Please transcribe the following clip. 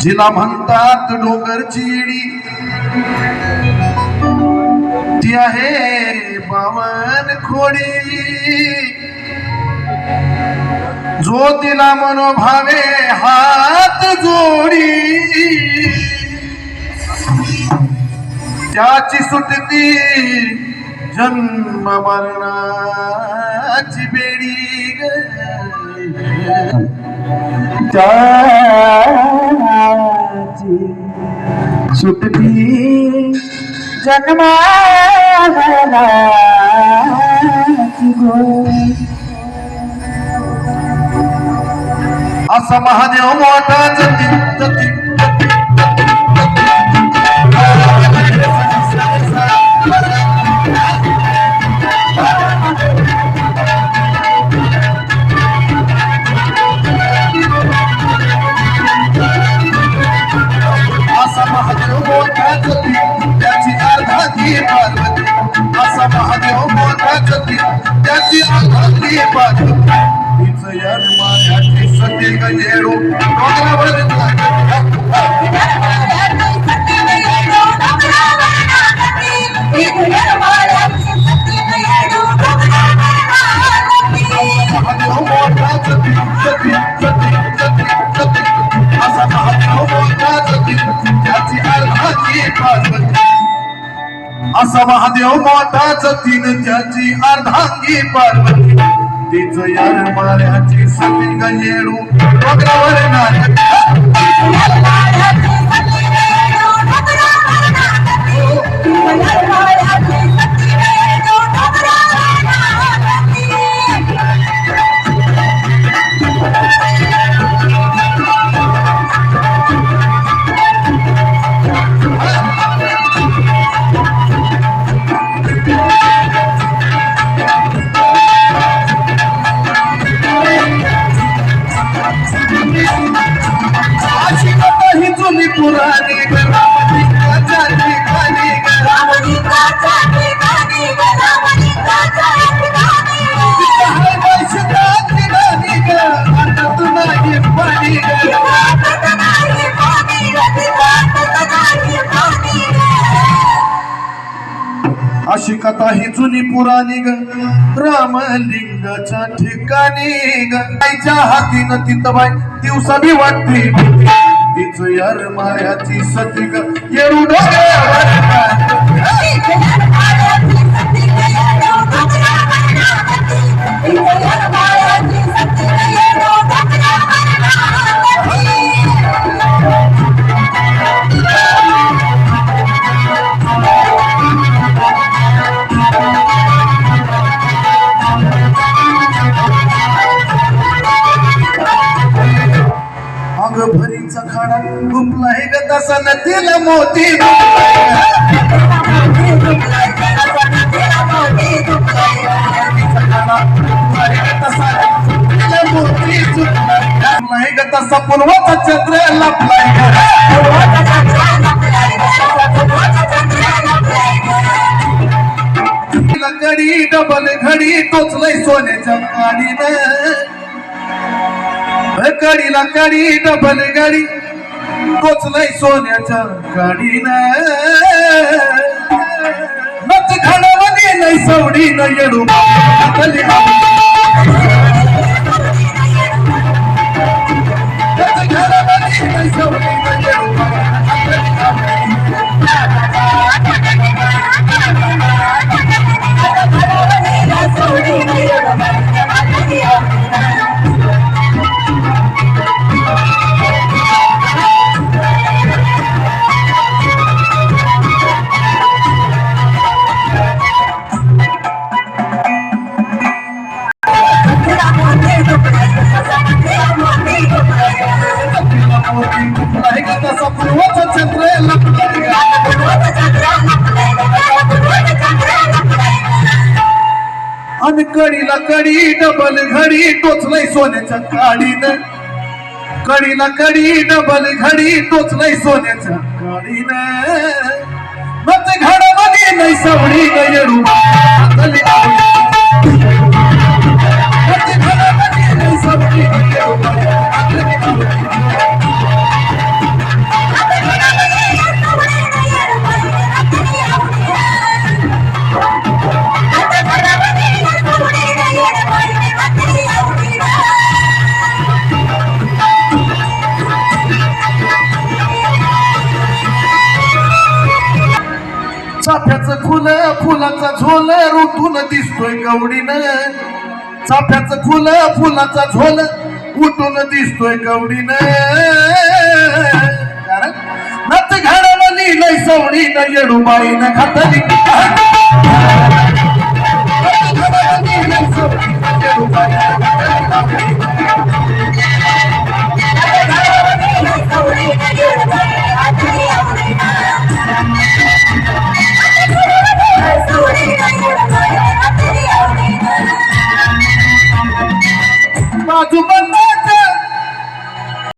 जिला म्हणतात डोंगरची इडी ती आहे पावन खोडी. जो तिला मनोभावे हात जोडी. त्याची सुटती जन्म मरणाची बे सुटती जन्माची गोडी असा महादेव मोठा जती जती अर्धांगी पार्वती असा महादेव मोठा जती त्याची अर्धांगी पार्वती तिचं यार मायाची सती गजेरू डोंगरावर महादेव मोठा जती जती जती असा महादेव मोठाच तीन त्याची अर्धांगी पार्वती. तिचं यार माऱ्याची सगळी गेडू डोंगरावर नाच ही जुनी अशी कथा ही जुनी पुराणी ग. रामलिंगाच्या ठिकाणी ग. हाती हातीनं तिथं बाई दिवसा बी वाटते तिचं यार मायाची सती ग. येऊ अग भरीचा खाडा गुपलाय ग तसा नदीला मोती नाही ग तसा पूर्वाचा चंद्र लपलाय घडी डबल घडी टोचलय सोन्याच्या कडीला कडी डबल गाडी. टोचलय सोन्याच्या गाडीनं नच घडवली नाही सवडी न येडू. कडीला कडी डबल घडी टोचलय सोन्याच्या काडीन. कडीला कडी डबल घडी टोचलय सोन्याच्या काडीन. मग घडमध्ये नाही सवडी गयरू चाफ्याचं फुल फुलाचा झोल ऋतून दिसतोय गवडीनं चाफ्याचं फुल फुलाचा झोल उठून दिसतोय गवडीनं कारण नच घाडाला लिहिलंय सवडीनं येडूबाईनं खातली.